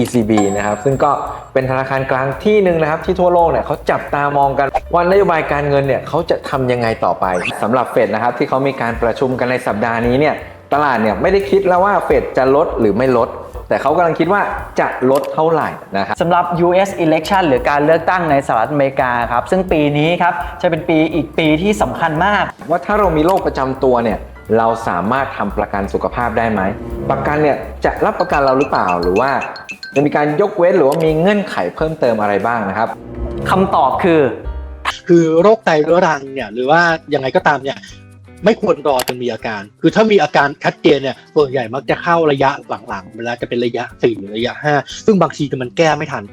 ECB นะครับซึ่งก็เป็นธนาคารกลางที่หนึ่งนะครับที่ทั่วโลกเนี่ยเขาจับตามองกันว่านโยบายการเงินเนี่ยเขาจะทำยังไงต่อไปสำหรับเฟดนะครับที่เขามีการประชุมกันในสัปดาห์นี้เนี่ยตลาดเนี่ยไม่ได้คิดแล้วว่าเฟดจะลดหรือไม่ลด แต่เขากำลังคิดว่าจะลดเท่าไหร่นะครับสำหรับ US election หรือการเลือกตั้งในสหรัฐอเมริกาครับซึ่งปีนี้ครับจะเป็นปีอีกปีที่สำคัญมาก ว่าถ้าเรามีโรคประจำตัวเนี่ย เราสามารถทำประกันสุขภาพได้ไหม ประกันเนี่ยจะรับประกันเราหรือเปล่าหรือว่า จะมีการยกเว้นหรือว่ามีเงื่อนไขเพิ่มเติมอะไรบ้างนะครับคำตอบคือ คือโรคไตเรื้อรังเนี่ยหรือว่ายังไงก็ตามเนี่ยไม่ควรรอจนมีอาการ คือถ้ามีอาการชัดเจนเนี่ย ส่วนใหญ่มักจะเข้าระยะหลังๆ เวลาจะเป็นระยะสี่หรือระยะห้าซึ่งบางทีมันแก้ไม่ทัน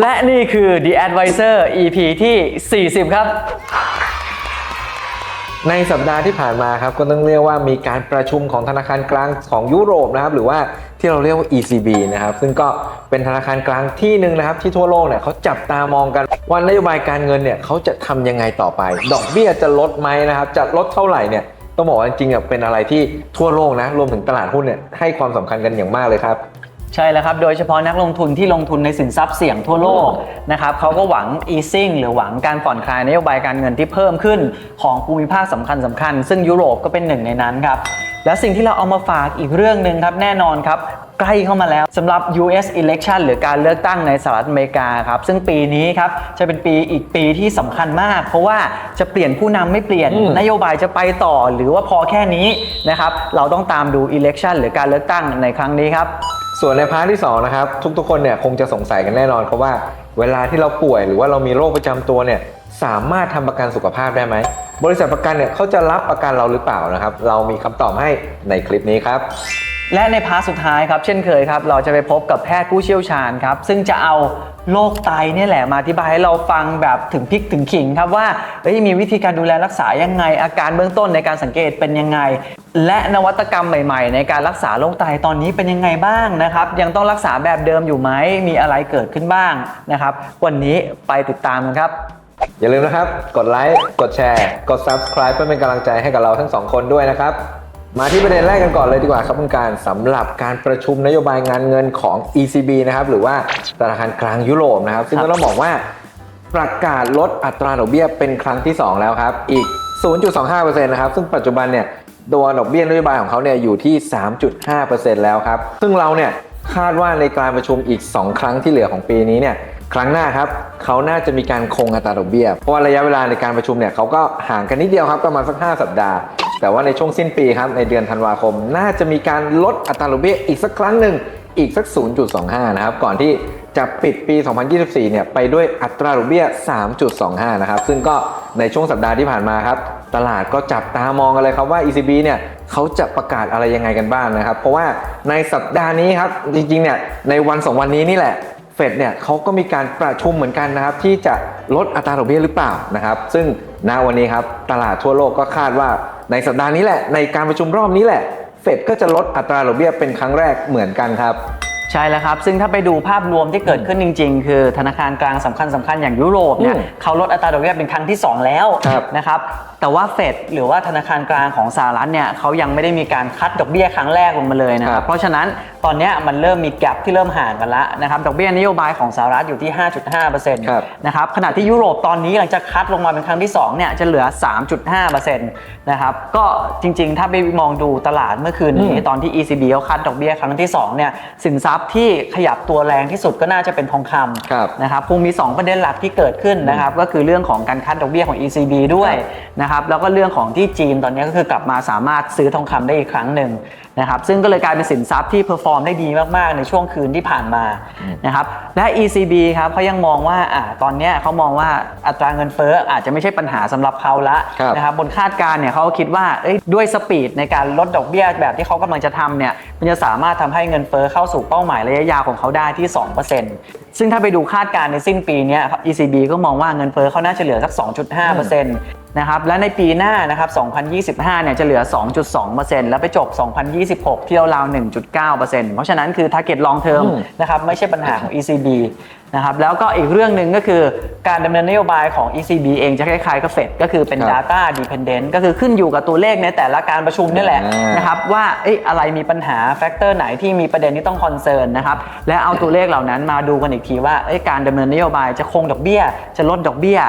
และนี่คือ The Advisor EP ที่ 40 ครับ ในสัปดาห์ที่ผ่านมาครับก็ต้องเรียกว่ามีการประชุมของธนาคารกลางของยุโรปนะครับ หรือว่าที่เราเรียกว่า ECB นะครับ ซึ่งก็เป็นธนาคารกลางที่หนึ่งนะครับ ที่ทั่วโลกเนี่ยเขาจับตามองกันว่านโยบายการเงินเนี่ยเขาจะทำยังไงต่อไป ดอกเบี้ยจะลดไหมนะครับ จะลดเท่าไหร่เนี่ยต้องบอกว่าจริงๆเป็นอะไรที่ทั่วโลกนะรวมถึงตลาดหุ้นเนี่ยให้ความสำคัญกันอย่างมากเลยครับ ใช่แล้วครับ โดยเฉพาะนักลงทุนที่ลงทุนในสินทรัพย์เสี่ยงทั่วโลกนะครับเขาก็หวัง easing หรือหวังการผ่อนคลายนโยบายการเงินที่เพิ่มขึ้นของภูมิภาคสำคัญสคัญๆซึ่งยุโรปก็เป็นหนึ่งในนั้นครับ และสิ่งที่เราเอามาฝากอีกเรื่องหนึ่งครับแน่นอนครับ ใกล้เข้ามาแล้วสำหรับ US election หรือการเลือกตั้งในสหรัฐอเมริกาครับ ซึ่งปีนี้ครับจะเป็นปีอีกปีที่สำคัญมาก เพราะว่าจะเปลี่ยนผู้นำไม่เปลี่ยนอืมนโยบายจะไปต่อหรือว่าพอแค่นี้นะครับ เราต้องตามดู election หรือการเลือกตั้งในครั้งนี้ครับ ส่วนในพาร์ทที่2นะครับทุกๆคนเนี่ยคงจะสงสัยกันแน่นอนเพราะว่า เวลาที่เราป่วยหรือว่าเรามีโรคประจำตัวเนี่ยสามารถทำประกันสุขภาพได้ไหมบริษัทประกันเนี่ยเขาจะรับประกันเราหรือเปล่านะครับ เรามีคำตอบให้ในคลิปนี้ครับ และในพาร์ทสุดท้ายครับ เช่นเคยครับ เราจะไปพบกับแพทย์ผู้เชี่ยวชาญครับ ซึ่งจะเอาโรคไตเนี่ยแหละมาอธิบายให้เราฟังแบบถึงพริกถึงขิงครับว่าเอ้ยมีวิธีการดูแลรักษายังไง อาการเบื้องต้นในการสังเกตเป็นยังไง และนวัตกรรมใหม่ๆ ในการรักษาโรคไตตอนนี้เป็นยังไงบ้างนะครับ ยังต้องรักษาแบบเดิมอยู่ไหมมีอะไรเกิดขึ้นบ้างนะครับ วันนี้ไปติดตามกันครับ อย่าลืมนะครับ กดไลค์กดแชร์ กด subscribe เพื่อเป็นกำลังใจให้กับเราทั้งสองคนด้วยนะครับ มาที่ประเด็นแรกกันก่อนเลยดีกว่าครับคุณการสำหรับการประชุมนโยบายงานเงินของ ECB นะครับหรือว่าธนาคารกลางยุโรปนะครับ ซึ่งก็ต้องบอกว่าประกาศลดอัตราดอกเบี้ยเป็นครั้งที่ 2 แล้วครับ อีก 0.25%นะครับ ซึ่งปัจจุบันเนี่ยตัวดอกเบี้ยนโยบายของเขาเนี่ยอยู่ที่ 3.5%แล้วครับ ซึ่งเราเนี่ยคาดว่าในการประชุมอีก 2 ครั้งที่เหลือของปีนี้เนี่ย ครั้งหน้าครับเขาน่าจะมีการคงอัตราดอกเบี้ย เพราะว่าระยะเวลาในการประชุมเนี่ยเขาก็ห่างกันนิดเดียวครับประมาณสัก 5 สัปดาห์ แต่ว่าในช่วงสิ้นปีครับในเดือนธันวาคม น่าจะมีการลดอัตราดอกเบี้ยอีกสักครั้งหนึ่งอีกสัก 0.25 นะครับ ก่อนที่จะปิดปี 2024 เนี่ยไปด้วยอัตราดอกเบี้ย 3.25 นะครับ ซึ่งก็ในช่วงสัปดาห์ที่ผ่านมาครับ ตลาดก็จับตามองกันเลยครับว่า ECB เนี่ยเขาจะประกาศอะไรยังไงกันบ้างนะครับ เพราะว่าในสัปดาห์นี้ครับ จริงๆ เนี่ยในวันสองวันนี้นี่แหละ เฟดเนี่ยเขาก็มีการประชุมเหมือนกันนะครับ ที่จะลดอัตราดอกเบี้ยหรือเปล่านะครับ ซึ่งณวันนี้ครับตลาดทั่วโลกก็คาดว่าในสัปดาห์นี้แหละในการประชุมรอบนี้แหละเฟดก็จะลดอัตราดอกเบี้ยเป็นครั้งแรกเหมือนกันครับใช่แล้วครับ ซึ่งถ้าไปดูภาพรวมที่เกิดขึ้นจริง ๆ คือธนาคารกลางสำคัญสคัญๆอย่างยุโรปเนี่ยอืมเขาลดอัตราดอกเบี้ยเป็นครั้งที่ 2 แล้วครับนะครับ แต่ว่าเฟดหรือว่าธนาคารกลางของสหรัฐเนี่ยเขายังไม่ได้มีการคัดดอกเบี้ยครั้งแรกลงมาเลยนะคครัรับบเพราะฉะนั้นตอนเนี้ยมันเริ่มมีแกลบที่เริ่มห่างกันแล้วนะครับดอกเบี้ยนโยบายของสหรัฐอยู่ที่ 5.5%นครับะครับขณะที่ยุโรปตอนนี้หลังจากคัดลงมาเป็นครั้งที่2เนี่ยจะเหลือ 3.5%นะครับก็จริงๆ ถ้าไปมองดูตลาดเมื่อคืนนี้อืม ตอนที่ ECB เขาคัดดอกเบี้ยครั้งที่2เนี่ยสินทรัพย์ที่ขยับตัวแรงที่สุดก็น่าจะเป็นทองคำ ครับ นะครับคงมี 2 ประเด็นหลักที่เกิดขึ้นนะครับก็คือเรื่องของการคัดดอกเบี้ยของ ECB ด้วยนะครับแล้วก็เรื่องของที่จีนตอนนี้ก็คือกลับมาสามารถซื้อทองคำได้อีกครั้งหนึ่งนะครับซึ่งก็เลยกลายเป็นสินทรัพย์ที่เพอร์ฟอร์มได้ดีมากๆ ในช่วงคืนที่ผ่านมานะครับและ ECB ครับเขายังมองว่าอ่าตอนเนี้ยเขามองว่าอัตราเงินเฟ้ออาจจะไม่ใช่ปัญหาสำหรับเขาละครับนะครับบนคาดการณ์เนี่ยเขาก็คิดว่าเอ้ยด้วยสปีดในการลดดอกเบี้ยแบบที่เขากำลังจะทำเนี่ยมันจะสามารถทำให้เงินเฟ้อเข้าสู่เป้าหมายระยะยาวของเขาได้ที่ 2%ซึ่งถ้าไปดูคาดการณ์ในสิ้นปีเนี้ย ECB ก็มองว่าเงินเฟ้อเขาน่าจะเหลือสัก 2.5% นะครับและในปีหน้านะครับ 2025 เนี่ยจะเหลือ 2.2%แล้วไปจบ 2026 ที่ราวๆ1.9%เพราะฉะนั้นคือ target long term อืมนะครับไม่ใช่ปัญหาของ ECB นะครับแล้วก็อีกเรื่องหนึ่งก็คือการดำเนินนโยบายของ ECB เองจะคล้ายๆกับเฟดก็คือเป็น ครับ data dependent ก็คือขึ้นอยู่กับตัวเลขในแต่ละการประชุมนี่แหละอ่านนะครับว่าเอ๊ะอะไรมีปัญหาแฟกเตอร์ไหนที่มีประเด็นที่ต้องคอนเซิร์นนะครับและเอาตัวเลขเหล่านั้นมาดูกันอีกทีว่าเอ๊ะการดำเนินนโยบายจะคงดอกเบี้ย จะลดดอกเบี้ย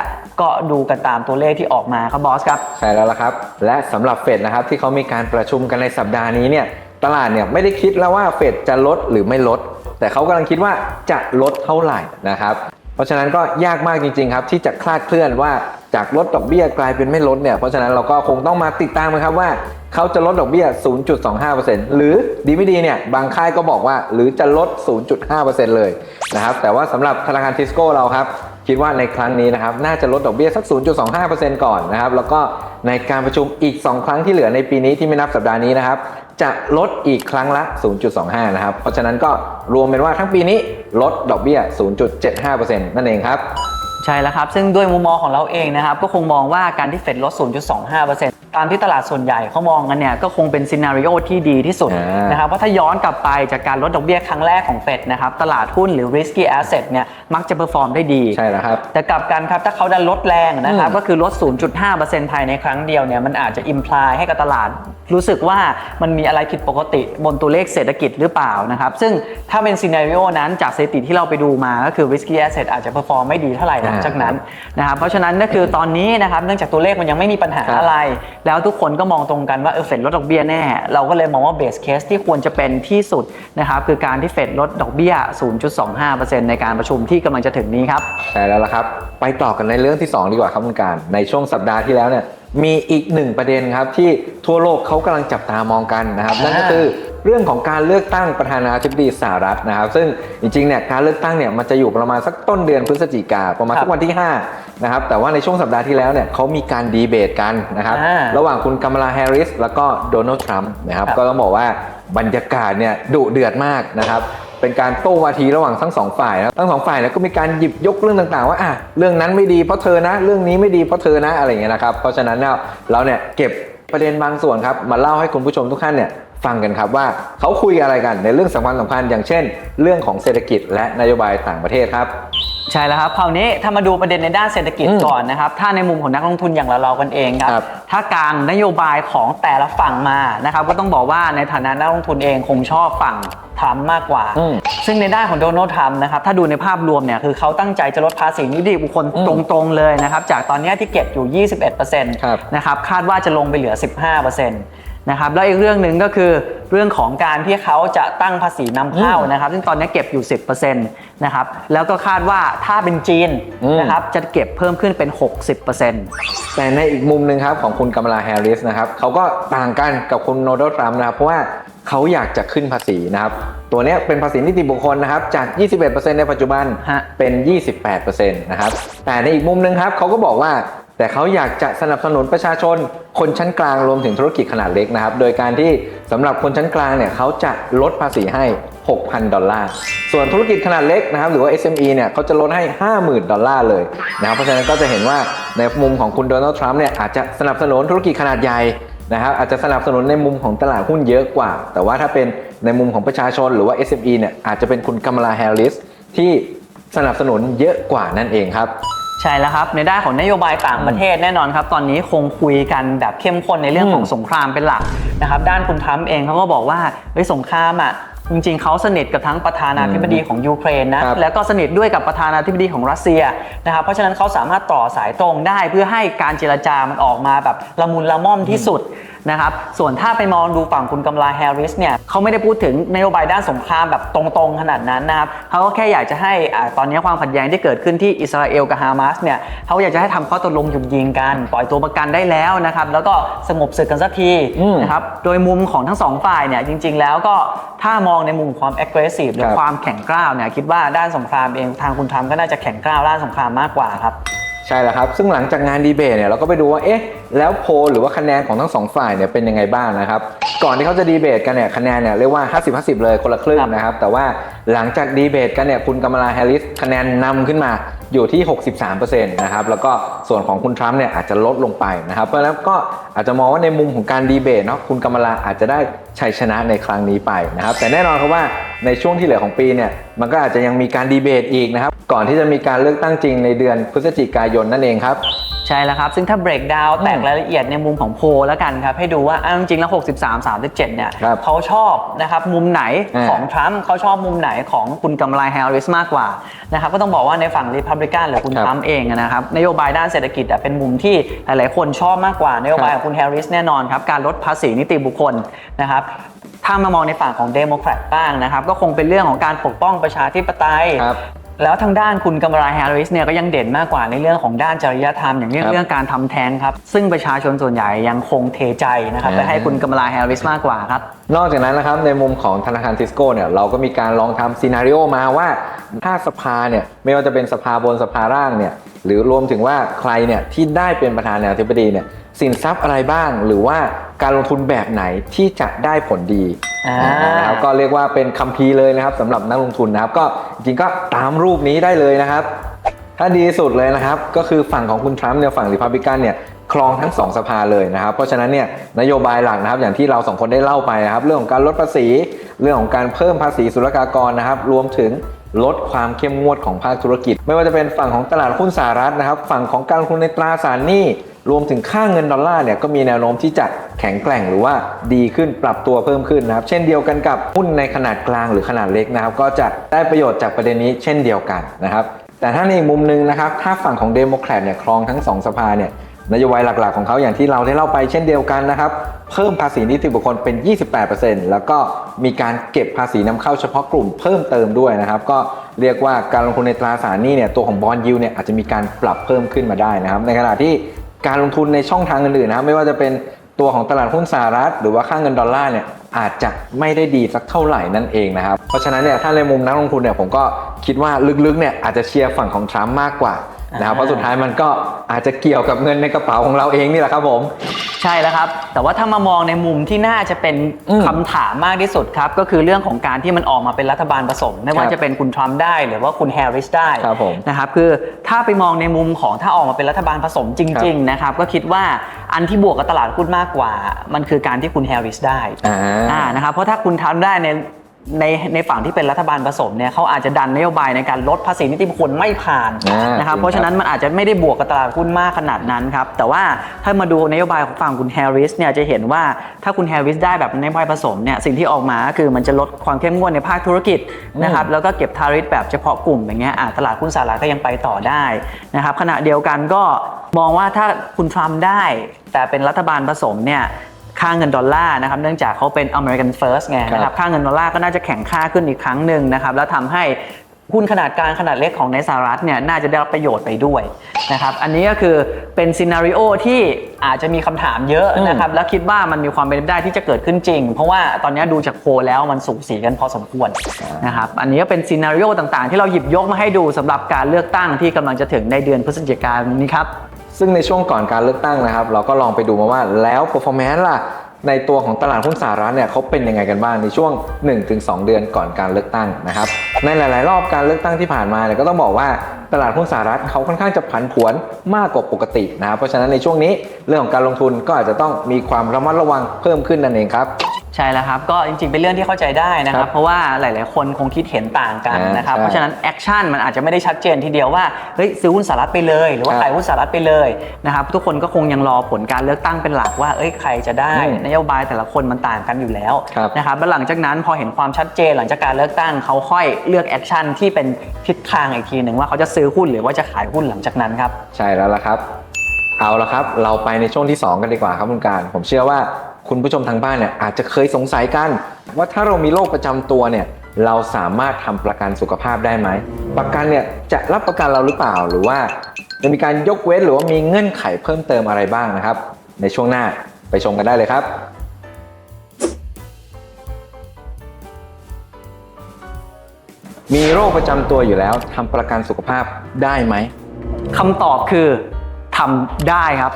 ก็ดูกันตามตัวเลขที่ออกมาครับบอสครับ ใช่แล้วล่ะครับ และสำหรับเฟดนะครับที่เขามีการประชุมกันในสัปดาห์นี้เนี่ยตลาดเนี่ยไม่ได้คิดแล้วว่าเฟดจะลดหรือไม่ลด แต่เขากำลังคิดว่าจะลดเท่าไหร่นะครับ เพราะฉะนั้นก็ยากมากจริงๆครับที่จะคลาดเคลื่อนว่าจากลดดอกเบี้ยกลายเป็นไม่ลดเนี่ยเพราะฉะนั้นเราก็คงต้องมาติดตามกันครับว่าเขาจะลดดอกเบี้ย 0.25%หรือดีไม่ดีเนี่ยบางค่ายก็บอกว่าหรือจะลด 0.5%เลยนะครับแต่ว่าสำหรับธนาคารทิสโก้เราครับคิดว่าในครั้งนี้นะครับน่าจะลดดอกเบี้ยสัก 0.25%ก่อนนะครับแล้วก็ในการประชุมอีก 2 ครั้งที่เหลือในปีนี้ที่ไม่นับสัปดาห์นี้นะครับ จะลดอีกครั้งละ 0.25 นะครับ เพราะฉะนั้นก็รวมเป็นว่าทั้งปีนี้ลดดอกเบี้ย 0.75%นั่นเองครับ ใช่แล้วครับ ซึ่งด้วยมุมมองของเราเองนะครับ ก็คงมองว่าการที่เฟดลด 0.25%ตามที่ตลาดส่วนใหญ่เขามองกันเนี่ย ก็คงเป็นซีนารีโอที่ดีที่สุดอ่านนะครับ เพราะถ้าย้อนกลับไปจากการลดดอกเบี้ยครั้งแรกของเฟดนะครับ ตลาดหุ้นหรือ risky asset เนี่ย มักจะเ e อร์ฟอร์มได้ดี ใช่แล้วครับ แต่กลับกันครับ ถ้าเขาดันลดแรงนะครับอืมก็คือลด 0.5%ภายในครั้งเดียวเนี่ย มันอาจจะอิมพลายให้กับตลาด รู้สึกว่ามันมีอะไรผิดปกติบนตัวเลขเศรษฐกิจหรือเปล่านะครับ ซึ่งถ้าเป็นซีนารีโอนั้นจากสถิติที่เราไปดูมาก็คือ risky asset อาจจะเ e อร์ฟอร์มไม่ดีเท่าไหร่หลังจากนั้นนะครับเพราะฉะนั้นก็คือตอนนี้นะครับเนื่องจากตัวเลขมันยังไม่มีปัญหาครับอะไร แล้วทุกคนก็มองตรงกันว่าเออเฟดลดดอกเบี้ยแน่ เราก็เลยมองว่าเบสเคสที่ควรจะเป็นที่สุดนะครับคือการที่เฟดลดดอกเบี้ย 0.25%ในการประชุมที่กำลังจะถึงนี้ครับใช่แล้วล่ะครับ ไปต่อกันในเรื่องที่ 2 ดีกว่าครับคุณการในช่วงสัปดาห์ที่แล้วเนี่ย มีอีกหนึ่งประเด็นครับที่ทั่วโลกเขากำลังจับตามองกันนะครับ นั่นก็คือเรื่องของการเลือกตั้งประธานาธิบดีสหรัฐนะครับ ซึ่งจริงๆเนี่ยการเลือกตั้งเนี่ยมันจะอยู่ประมาณสักต้นเดือนพฤศจิกาประมาณครัสับกวันที่5นะครับแต่ว่าในช่วงสัปดาห์ที่แล้วเนี่ยเขามีการดีเบตกันนะครับอ่าระหว่างคุณกัมลาแฮร์ริสแล้วก็โดนัลด์ทรัมป์นะครับครับก็ต้องบอกว่าบรรยากาศเนี่ยดุเดือดมากนะครับ เป็นการโต้วาทีระหว่างทั้งสองฝ่ายนะทั้งสองฝ่ายแล้วก็มีการหยิบยกเรื่องต่างๆ ว่าอะเรื่องนั้นไม่ดีเพราะเธอนะ เรื่องนี้ไม่ดีเพราะเธอนะอะไรเงี้ยนะครับเพราะฉะนั้นเนี่ยเราเนี่ยเก็บประเด็นบางส่วนครับมาเล่าให้คุณผู้ชมทุกท่านเนี่ย ฟังกันครับว่าเขาคุยอะไรกันในเรื่องสำคัญสำคัญอย่างเช่น เรื่องของเศรษฐกิจและนโยบายต่างประเทศครับใช่แล้วครับคราวนี้ถ้ามาดูประเด็นในด้านเศรษฐกิจอืมก่อนนะครับ ถ้าในมุมของนักลงทุนอย่างเราเราๆกันเองครับครับ ถ้ากลางนโยบายของแต่ละฝั่งมานะครับ ก็ต้องบอกว่าในฐานะนักลงทุนเองคงชอบฝั่งทรัมป์มากกว่าอืมซึ่งในด้านของโดนัลด์ทรัมป์นะครับ ถ้าดูในภาพรวมเนี่ยคือเขาตั้งใจจะลดภาษีนิติบุคคลอืมตรงๆเลยนะครับ จากตอนเนี้ยที่เก็บอยู่ 21%ครับนะครับ คาดว่าจะลงไปเหลือ 15%นะครับแล้วอีกเรื่องหนึ่งก็คือเรื่องของการที่เขาจะตั้งภาษีนำเข้าอืมนะครับ ซึ่งตอนนี้เก็บอยู่ 10%นะครับแล้วก็คาดว่าถ้าเป็นจีนอืมนะครับจะเก็บเพิ่มขึ้นเป็น 60%แต่ในอีกมุมหนึ่งครับของคุณกัมลาแฮร์ริสนะครับเขาก็ต่างกันกับคุณโดนัลด์ทรัมป์นะครับเพราะว่าเขาอยากจะขึ้นภาษีนะครับ ตัวเนี้ยเป็นภาษีนิติบุคคลนะครับ จาก 21%ในปัจจุบันฮะเป็น 28%นะครับแต่ในอีกมุมหนึ่งครับเขาก็บอกว่า แต่เขาอยากจะสนับสนุนประชาชน คนชั้นกลางรวมถึงธุรกิจขนาดเล็กนะครับ โดยการที่สำหรับคนชั้นกลางเนี่ยเขาจะลดภาษีให้ 6,000 ดอลลาร์ ส่วนธุรกิจขนาดเล็กนะครับหรือว่า SME เนี่ยเขาจะลดให้ 50,000 ดอลลาร์เลยนะครับ เพราะฉะนั้นก็จะเห็นว่าในมุมของคุณโดนัลด์ทรัมป์เนี่ยอาจจะสนับสนุนธุรกิจขนาดใหญ่นะครับอาจจะสนับสนุนในมุมของตลาดหุ้นเยอะกว่า แต่ว่าถ้าเป็นในมุมของประชาชนหรือว่า SME เนี่ยอาจจะเป็นคุณกัมลาแฮร์ริสที่สนับสนุนเยอะกว่านั่นเองครับ ใช่แล้วครับ ในด้านของนโยบายต่างประเทศแน่นอนครับ ตอนนี้คงคุยกันแบบเข้มข้นในเรื่องของอืมสงครามเป็นหลักนะครับด้านคุณทรัมป์เองเขาก็บอกว่าเฮ้ยสงครามอะจริงๆ เขาสนิทกับทั้งประธานาธิบดีของยูเครนนะครับแล้วก็สนิทด้วยกับประธานาธิบดีของรัสเซียนะครับเพราะฉะนั้นเขาสามารถต่อสายตรงได้เพื่อให้การเจรจามันออกมาแบบละมุนละม่อมที่สุด นะครับ ส่วนถ้าไปมองดูฝั่งคุณกัมลาแฮร์ริสเนี่ยเขาไม่ได้พูดถึงนโยบายด้านสงครามแบบตรงๆ ขนาดนั้นนะครับเขาก็แค่อยากจะให้อ่าตอนนี้ความขัดแย้งที่เกิดขึ้นที่อิสราเอลกับฮามาสเนี่ยเขาอยากจะให้ทำข้อตกลงหยุดยิงกัน ปล่อยตัวประกันได้แล้วนะครับ แล้วก็สงบศึกกันสักทีอืมนะครับ โดยมุมของทั้งสองฝ่ายเนี่ยจริง ๆ แล้วก็ถ้ามองในมุมความ aggressive หรือครับความแข็งกร้าวเนี่ยคิดว่าด้านสงครามเองทางคุณทรัมป์ก็น่าจะแข็งกร้าวด้านสงครามมากกว่าครับ ใช่แล้วครับ ซึ่งหลังจากงานดีเบตเนี่ยเราก็ไปดูว่าเอ๊ะแล้วโพลหรือว่าคะแนนของทั้งสองฝ่ายเนี่ยเป็นยังไงบ้างนะครับก่อนที่เขาจะดีเบตกันเนี่ยคะแนนเนี่ยเรียกว่า 50-50 เลยคนละครึ่งครับนะครับ แต่ว่าหลังจากดีเบตกันเนี่ยคุณกัมลาแฮร์ริสคะแนนนำขึ้นมาอยู่ที่ 63%นะครับแล้วก็ส่วนของคุณทรัมป์เนี่ยอาจจะลดลงไปนะครับเพราะฉะนั้นก็ อาจจะมองว่าในมุมของการดีเบตเนาะคุณกำมลาอาจจะได้ชัยชนะในครั้งนี้ไปนะครับ แต่แน่นอนครับว่าในช่วงที่เหลือของปีเนี่ยมันก็อาจจะยังมีการดีเบตอีกนะครับ ก่อนที่จะมีการเลือกตั้งจริงในเดือนพฤศจิกายนนั่นเองครับ ใช่แล้วครับ ซึ่งถ้า break down แตกรายละเอียดในมุมของโพลแล้วกันครับ ให้ดูว่าอ้าวจริงๆแล้ว 63 37 เนี่ยครับเขาชอบนะครับมุมไหนอ่าของทรัมป์เขาชอบมุมไหนของคุณกำไลแฮร์ริสมากกว่านะครับก็ต้องบอกว่าในฝั่งริพับลิกันหรือคุณครับทรัมป์เองอะนะครับนโยบายด้านเศรษฐกิจอะเป็นมุมที่หลายๆ คนชอบมากกว่านโยบายคขรับองคุณแฮร์ริสแน่นอนครับการลดภาษีนิติบุคคลนะครับถ้ามามองในฝั่งของเดโมแครตบ้างนะครับก็คงเป็นเรื่องของการปกป้องประชาธิปไตย ครับ แล้วทางด้านคุณกำมลาแฮร์ริสเนี่ยก็ยังเด่นมากกว่าในเรื่องของด้านจริยธรรมอย่างเรื่องครับเรื่องการทำแท้งครับ ซึ่งประชาชนส่วนใหญ่ยังคงเทใจนะครับอ่าไปให้คุณกำมลาแฮร์ริสมากกว่าครับ นอกจากนั้นนะครับในมุมของธนาคารทิสโก้เนี่ยเราก็มีการลองทำซีนารีโอมาว่าถ้าสภาเนี่ยไม่ว่าจะเป็นสภาบนสภาล่างเนี่ยหรือรวมถึงว่าใครเนี่ยที่ได้เป็นประธานาธิบดีเนี่ย สินทรัพย์อะไรบ้าง หรือว่าการลงทุนแบบไหนที่จะได้ผลดีอ่า นะครับก็เรียกว่าเป็นคัมภีร์เลยนะครับสำหรับนักลงทุนนะครับ ก็จริงๆก็ตามรูปนี้ได้เลยนะครับ ถ้าดีที่สุดเลยนะครับ ก็คือฝั่งของคุณทรัมป์เนี่ยฝั่งริพับลิกันเนี่ยครองทั้งสองสภาเลยนะครับ เพราะฉะนั้นเนี่ยนโยบายหลักนะครับ อย่างที่เราสองคนได้เล่าไปนะครับ เรื่องของการลดภาษี เรื่องของการเพิ่มภาษีศุลกากรนะครับ รวมถึงลดความเข้มงวดของภาคธุรกิจ ไม่ว่าจะเป็นฝั่งของตลาดหุ้นสหรัฐนะครับ ฝั่งของการลงทุนในตราสารหนี้ รวมถึงค่าเงินดอลลาร์เนี่ยก็มีแนวโน้มที่จะแข็งแกร่งหรือว่าดีขึ้นปรับตัวเพิ่มขึ้นนะครับ เช่นเดียวกันกับหุ้นในขนาดกลางหรือขนาดเล็กนะครับ ก็จะได้ประโยชน์จากประเด็นนี้เช่นเดียวกันนะครับ แต่ถ้าในมุมหนึงนะครับ ถ้าฝั่งของเดโมแครตเนี่ยครองทั้งสองสภาเนี่ยนโยบายหลักๆของเขาอย่างที่เราได้เล่าไปเช่นเดียวกันนะครับ เพิ่มภาษีนิติบุคคลเป็น 28%แล้วก็มีการเก็บภาษีนำเข้าเฉพาะกลุ่มเพิ่มเติมด้วยนะครับ ก็เรียกว่าการลงทุนในตราสารหนี้เนี่ยตัวของบอลยูเนี่ยอาจจะมีการปรับเพิ่มขึ้นมาได้นะครับ ในขณะที่ การลงทุนในช่องทางอื่นๆนะครับไม่ว่าจะเป็นตัวของตลาดหุ้นสหรัฐ หรือว่าค่าเงินดอลลาร์เนี่ยอาจจะไม่ได้ดีสักเท่าไหร่นั่นเองนะครับเพราะฉะนั้นเนี่ยถ้าในมุมนักลงทุนเนี่ยผมก็คิดว่าลึกๆเนี่ยอาจจะเชียร์ฝั่งของทรัมป์มากกว่า นะครับเพราะสุดท้ายมันก็อาจจะเกี่ยวกับเงินในกระเป๋าของเราเองนี่แหละครับผม ใช่แล้วครับ แต่ว่าถ้ามามองในมุมที่น่าจะเป็นอืมคำถามมากที่สุดครับ ก็คือเรื่องของการที่มันออกมาเป็นรัฐบาลผสม ไม่ว่าครับจะเป็นคุณทรัมป์ได้ หรือว่าคุณแฮร์ริสได้ครับผมนะครับคือถ้าไปมองในมุมของถ้าออกมาเป็นรัฐบาลผสมจริง ๆ นะครับ ก็คิดว่าอันที่บวกกับตลาดหุ้นมากกว่า มันคือการที่คุณแฮร์ริสได้อ่าอ่านะครับเพราะถ้าคุณทำได้ใน ในในฝั่งที่เป็นรัฐบาลผสมเนี่ยเขาอาจจะดันนโยบายในการลดภาษีนิติบุคคลไม่ผ่านอ่านนะครับจริงครับ เพราะฉะนั้นมันอาจจะไม่ได้บวกกับตลาดหุ้นมากขนาดนั้นครับ แต่ว่าถ้ามาดูนโยบายของฝั่งคุณแฮร์ริสเนี่ยจะเห็นว่าถ้าคุณแฮร์ริสได้แบบนโยบายผสมเนี่ยสิ่งที่ออกมาก็คือมันจะลดความเข้มงวดในภาคธุรกิจนะครับแล้วก็เก็บทาริฟแบบเฉพาะกลุ่มอย่างเงี้ยอ่าตลาดหุ้นสหรัฐก็ยังไปต่อได้นะครับขณะเดียวกันก็มองว่าถ้าคุณทรัมป์ได้ แต่เป็นรัฐบาลผสมเนี่ย ค่าเงินดอลลาร์นะครับเนื่องจากเขาเป็น American First ไงนะคครัรับบค่าเงินดอลลาร์ก็น่าจะแข็งค่าขึ้นอีกครั้งหนึ่งนะครับแล้วทำให้หุ้นขนาดกลางขนาดเล็กของในสหรัฐเนี่ยน่าจะได้รับประโยชน์ไปด้วยนะครับอันนี้ก็คือเป็นซีนารีโอที่อาจจะมีคำถามเยอะนะครับแล้วคิดว่ามันมีความเป็นไปได้ที่จะเกิดขึ้นจริง เพราะว่าตอนนี้ดูจากโพลแล้วมันสูสีกันพอสมควรนะครับอันนี้ก็เป็นซีนารีโอต่างๆ ที่เราหยิบยกมาให้ดูสำหรับการเลือกตั้งที่กำลังจะถึงในเดือนพฤศจิกายนนี้ครับ ซึ่งในช่วงก่อนการเลือกตั้งนะครับ เราก็ลองไปดูมาว่าแล้ว performance ล่ะในตัวของตลาดหุ้นสหรัฐเนี่ยเขาเป็นยังไงกันบ้างในช่วง 1-2 เดือนก่อนการเลือกตั้งนะครับ ในหลาย ๆ รอบการเลือกตั้งที่ผ่านมาเนี่ยก็ต้องบอกว่าตลาดหุ้นสหรัฐเขาค่อนข้างจะผันผวนมากกว่าปกตินะครับเพราะฉะนั้นในช่วงนี้เรื่องของการลงทุนก็อาจจะต้องมีความระมัดระวังเพิ่มขึ้นนั่นเองครับ ใช่แล้วครับ ก็จริงๆ เป็นเรื่องที่เข้าใจได้นะคครัรับบ เพราะว่าหลายๆ คนคงคิดเห็นต่างกันอ่านนะครับ ใช่เพราะฉะนั้นแอคชั่นมันอาจจะไม่ได้ชัดเจนทีเดียวว่า เฮ้ยซื้อหุ้นสหรัฐไปเลย หรือว่าครับขายหุ้นสหรัฐไปเลยนะครับ ทุกคนก็คงยังรอผลการเลือกตั้งเป็นหลักว่า เอ้ยใครจะได้อืมนโยบายแต่ละคนมันต่างกันอยู่แล้วครับ นะครับแล้วหลังจากนั้นพอเห็นความชัดเจนหลังจากการเลือกตั้งเขาค่อยเลือกแอคชั่นที่เป็นทิศทางอีกทีหนึ่งว่าเขาจะซื้อหุ้นหรือว่าจะขายหุ้นหลังจากนั้นครับ ใช่แล้วล่ะครับ เอาละครับ เราไปในช่วงที่ 2 กันดีกว่าครับคุณการ ผมเชื่อว่า คุณผู้ชมทางบ้านเนี่ยอาจจะเคยสงสัยกัน ว่าถ้าเรามีโรคประจำตัวเนี่ยเราสามารถทำประกันสุขภาพได้ไหม ประกันเนี่ยจะรับประกันเราหรือเปล่าหรือว่า จะมีการยกเว้นหรือว่ามีเงื่อนไขเพิ่มเติมอะไรบ้างนะครับ ในช่วงหน้าไปชมกันได้เลยครับมีโรคประจำตัวอยู่แล้วทำประกันสุขภาพได้ไหมคำตอบคือทำได้ครับ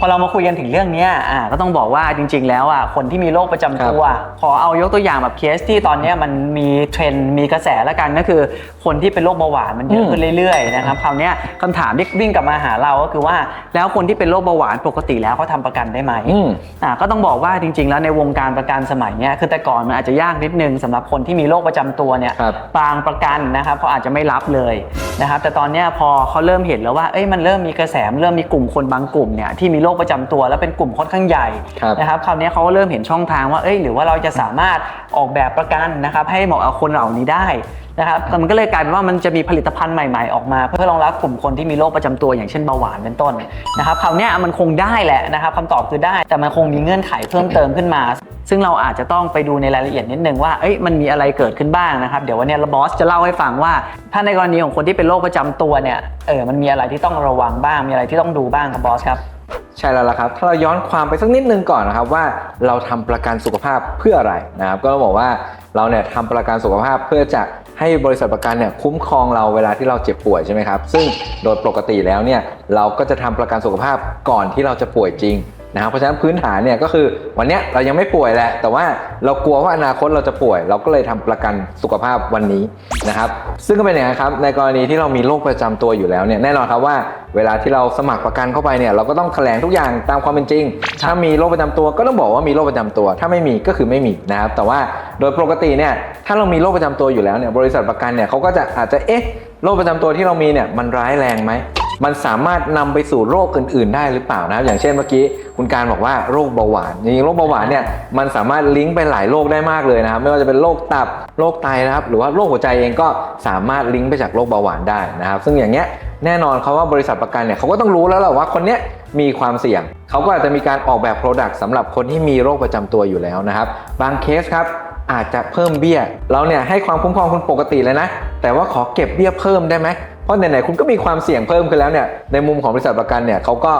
พอเรามาคุยกันถึงเรื่องเนี้ยอ่าก็ต้องบอกว่าจริง ๆ แล้วอะคนที่มีโรคประจำตัวขอเอายกตัวอย่างแบบเคสที่ตอนเนี้ยมันมีเทรนด์มีกระแสแล้วกันก็คือ คนที่เป็นโรคเบาหวานมันเยอะขึ้นเรื่อยๆนะครับคราวเนี้ยคำถามที่วิ่งกลับมาหาเราก็คือว่าแล้วคนที่เป็นโรคเบาหวานปกติแล้วเขาทำประกันได้ไหมอืมอ่าก็ต้องบอกว่าจริง ๆ แล้วในวงการประกันสมัยเนี้ยคือแต่ก่อนมันอาจจะยากนิดนึงสำหรับคนที่มีโรคประจำตัวเนี่ยครับบางประกันนะครับเขาอาจจะไม่รับเลยนะครับแต่ตอนเนี้ยพอเขาเริ่มเห็นแล้วว่าเอ้ยมันเริ่มมีกระแสมันเริ่มมีกลุ่มคนบางกลุ่มเนี่ยที่มีโรคประจำตัว แล้วเป็นกลุ่มค่อนข้างใหญ่ครับนะครับคราวเนี้ยเขาก็เริ่มเห็นช่องทางว่าเอ้ยหรือว่าเราจะสามารถออกแบบประกันนะครับให้เหมาะกับคนเหล่านี้ได้นะครับแต่มันก็เลยกลายเป็นว่ามันจะมีผลิตภัณฑ์ใหม่ๆออกมา เพื่อรองรับกลุ่มคนที่มีโรคประจำตัวอย่างเช่นเบาหวานเป็นต้นนะครับคราวเนี้ยมันคงได้แหละนะครับคำตอบคือได้ แต่มันคงมีเงื่อนไขเพิ่มเติมขึ้นมา ซึ่งเราอาจจะต้องไปดูในรายละเอียดนิดนึงว่าเอ้ยมันมีอะไรเกิดขึ้นบ้างนะครับ เดี๋ยววันเนี้ยบอสจะเล่าให้ฟังว่า ถ้าในกรณีของคนที่เป็นโรคประจำตัวเนี่ยเออมันมีอะไรที่ต้องระวังบ้างมีอะไรที่ต้องดูบ้างครับบอสครับ ใช่แล้วล่ะครับ ถ้าเราย้อนความไปสักนิดนึงก่อนนะครับว่าเราทำประกันสุขภาพเพื่ออะไรนะครับ ก็ต้องบอกว่าเราเนี่ยทำประกันสุขภาพเพื่อจะให้บริษัทประกันเนี่ยคุ้มครองเราเวลาที่เราเจ็บป่วยใช่ไหมครับ ซึ่งโดยปกติแล้วเนี่ยเราก็จะทำประกันสุขภาพก่อนที่เราจะป่วยจริง นะครับเพราะฉะนั้นพื้นฐานเนี่ยก็คือวันนี้เรายังไม่ป่วยแหละ แต่ว่าเรากลัวว่าอนาคตเราจะป่วย เราก็เลยทำประกันสุขภาพวันนี้นะครับซึ่งก็เป็นอย่างนั้ครับในกรณีที่เรามีโรคประจำตัวอยู่แล้วเนี่ยแน่นอนครับว่าเวลาที่เราสมัครประกันเข้าไปเนี่ยเราก็ต้องแถลงทุกอย่างตามความเป็นจริง ถ้ามีโรคประจำตัวก็ต้องบอกว่ามีโรคประจำตัว ถ้าไม่มีก็คือไม่มีนะครับแต่ว่าโดยปกติเนี่ยถ้าเรามีโรคประจำตัวอยู่แล้วเนี่ยบริษัทประกันเนี่ยเขาก็จะอาจจะเอ๊ะโรคประจำตัวที่เรามีเนี่ยมันร้ายแรงไหม มันสามารถนำไปสู่โรคอื่น ๆ ได้หรือเปล่านะอย่างเช่นเมื่อกี้คุณการบอกว่าโรคเบาหวานจริงๆโรคเบาหวานเนี่ยมันสามารถลิงก์ไปหลายโรคได้มากเลยนะครับ ไม่ว่าจะเป็นโรคตับโรคไตนะครับ หรือว่าโรคหัวใจเองก็สามารถลิงก์ไปจากโรคเบาหวานได้นะครับ ซึ่งอย่างเงี้ยแน่นอนเขาว่าบริษัทประกันเนี่ยเขาก็ต้องรู้แล้วแหละว่าคนเนี้ยมีความเสี่ยง เขาก็อาจจะมีการออกแบบ Product สำหรับคนที่มีโรคประจำตัวอยู่แล้วนะครับ บางเคสครับอาจจะเพิ่มเบี้ย เราเนี่ยให้ความคุ้มครองคุณปกติเลยนะ แต่ว่าขอเก็บเบี้ยเพิ่มได้ไหม ราะไหนๆคุณก็มีความเสี่ยงเพิ่มขึ้นแล้วเนี่ยในมุมของบริษัทประกันเนี่ยเขาก็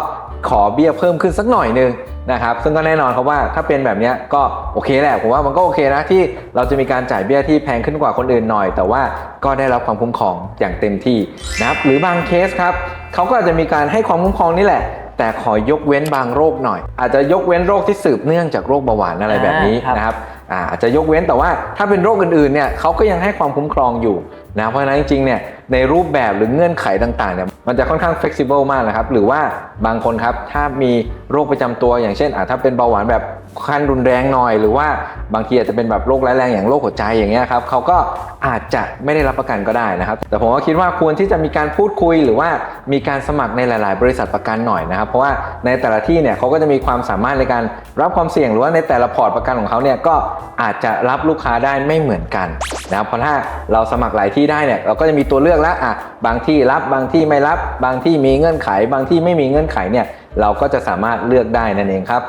ขอเบี้ยเพิ่มขึ้นสักหน่อยหนึงนะครับซึ่งก็แน่นอนครับว่าถ้าเป็นแบบนี้ก็โอเคแหละผมว่ามันก็โอเคนะที่เราจะมีการจ่ายเบี้ยที่แพงขึ้นกว่าคนอื่นหน่อย แต่ว่าก็ได้รับความคุ้มครองอย่างเต็มที่นะครับหรือบางเคสครับเขาก็อาจจะมีการให้ความคุ้มครองนี่แหละ แต่ขอยกเว้นบางโรคหน่อย อาจจะยกเว้นโรคที่สืบเนื่องจากโรคเบาหวานอะไรแบบนี้นะครับอาอาจจะยกเว้นแต่ว่าถ้าเป็นโรคอื่นๆเนี่ยเขาก็ยังให้ความคุ้มครองอยู่ นะเพราะฉะนั้นจริงๆเนี่ยในรูปแบบหรือเงื่อนไขต่างๆเนี่ยมันจะค่อนข้างเฟกซิเบิลมากนะครับ หรือว่าบางคนครับถ้ามีโรคประจำตัวอย่างเช่นอาจถ้าเป็นเบาหวานแบบ ขั้นรุนแรงหน่อย หรือว่าบางทีอาจจะเป็นแบบโรคร้ายแรงอย่างโรคหัวใจอย่างเงี้ยครับเขาก็อาจจะไม่ได้รับประกันก็ได้นะครับ แต่ผมก็คิดว่าควรที่จะมีการพูดคุยหรือว่ามีการสมัครในหลาย ๆ บริษัทประกันหน่อยนะครับ เพราะว่าในแต่ละที่เนี่ยเขาก็จะมีความสามารถในการรับความเสี่ยง หรือว่าในแต่ละพอร์ตประกันของเขาเนี่ยก็อาจจะรับลูกค้าได้ไม่เหมือนกันนะครับเพราะถ้าเราสมัครหลายที่ได้เนี่ยเราก็จะมีตัวเลือกแล้วอะบางที่รับบางที่ไม่รับบางที่มีเงื่อนไข บางที่ไม่มีเงื่อนไขเนี่ยเราก็จะสามารถเลือกได้นั่นเองครับ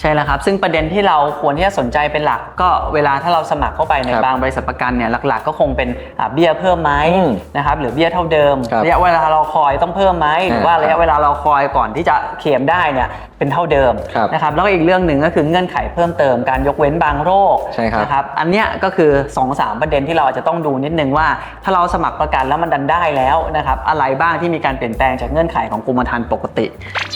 ใช่แล้วครับ ซึ่งประเด็นที่เราควรที่จะสนใจเป็นหลัก ก็เวลาถ้าเราสมัครเข้าไปในครับบางบริษัทประกันเนี่ยหลัก ๆ ก็คงเป็นอ่าเบี้ยเพิ่มไหมอืมนะครับหรือเบี้ยเท่าเดิมครับระยะเวลาเราคอยต้องเพิ่มไหมหรือว่าอ่าระยะเวลาเราคอยก่อนที่จะเคลมได้เนี่ยเป็นเท่าเดิมครับนะครับแล้วก็อีกเรื่องหนึ่งก็คือเงื่อนไขเพิ่มเติมการยกเว้นบางโรคใช่ครับ นะครับอันเนี้ยก็คือ2อสามประเด็นที่เราอาจจะต้องดูนิดนึงว่า ถ้าเราสมัครประกันแล้วมันดันได้แล้วนะครับอะไรบ้างที่มีการเปลี่ยนแปลงจากเงื่อนไขของกรมธรรม์ปกติ